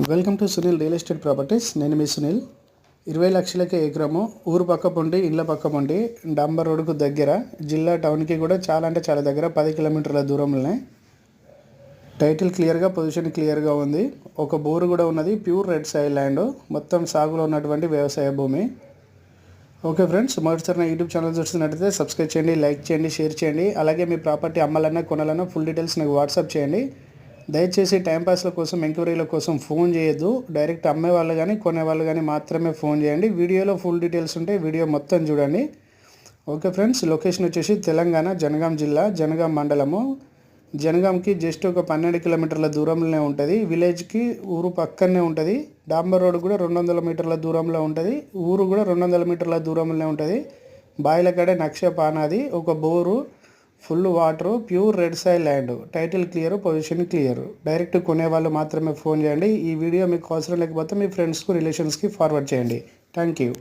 Welcome to Sunil real estate properties. నేను మీ సునీల్. ఇరవై లక్షలకే ఎకరము ఊరు పక్క పొండి ఇళ్ళ పక్క పొండి డాంబర్ రోడ్డుకు దగ్గర జిల్లా టౌన్కి కూడా చాలా అంటే చాలా దగ్గర పది కిలోమీటర్ల దూరంలోనే. టైటిల్ క్లియర్గా పొజిషన్ క్లియర్గా ఉంది. ఒక బోరు కూడా ఉన్నది ప్యూర్ రెడ్ సాయిల్ ల్యాండ్. మొత్తం సాగులో ఉన్నటువంటి వ్యవసాయ భూమి. ఓకే ఫ్రెండ్స్ మొదటిసారి నా యూట్యూబ్ ఛానల్ చూస్తున్నట్టయితే సబ్స్క్రైబ్ చేయండి లైక్ చేయండి షేర్ చేయండి. అలాగే మీ ప్రాపర్టీ అమ్మాలన్నా కొనాలన్నా ఫుల్ డీటెయిల్స్ నాకు వాట్సాప్ చేయండి. దయచేసి టైంపాస్ల కోసం ఎంక్వైరీల కోసం ఫోన్ చేయొద్దు. డైరెక్ట్ అమ్మే వాళ్ళు కానీ కొనే వాళ్ళు కానీ మాత్రమే ఫోన్ చేయండి. వీడియోలో ఫుల్ డీటెయిల్స్ ఉంటే వీడియో మొత్తం చూడండి. ఓకే ఫ్రెండ్స్ లొకేషన్ వచ్చేసి తెలంగాణ జనగాం జిల్లా జనగాం మండలము. జనగాంకి జస్ట్ ఒక పన్నెండు కిలోమీటర్ల దూరంలోనే ఉంటుంది. విలేజ్కి ఊరు పక్కనే ఉంటుంది. డాంబర్ రోడ్ కూడా రెండు వందల మీటర్ల దూరంలో ఉంటుంది. ఊరు కూడా రెండు వందల మీటర్ల దూరంలోనే ఉంటుంది. బాయిల కడే నక్ష పానాది ఒక bore. Full water pure red soil land. Title clear position clear. Direct కొనే వాళ్ళు మాత్రమే ఫోన్ చేయండి. ఈ వీడియో మీకు అవసరం లేకపోతే మీ ఫ్రెండ్స్కు రిలేషన్స్కి ఫార్వర్డ్ చేయండి. Thank you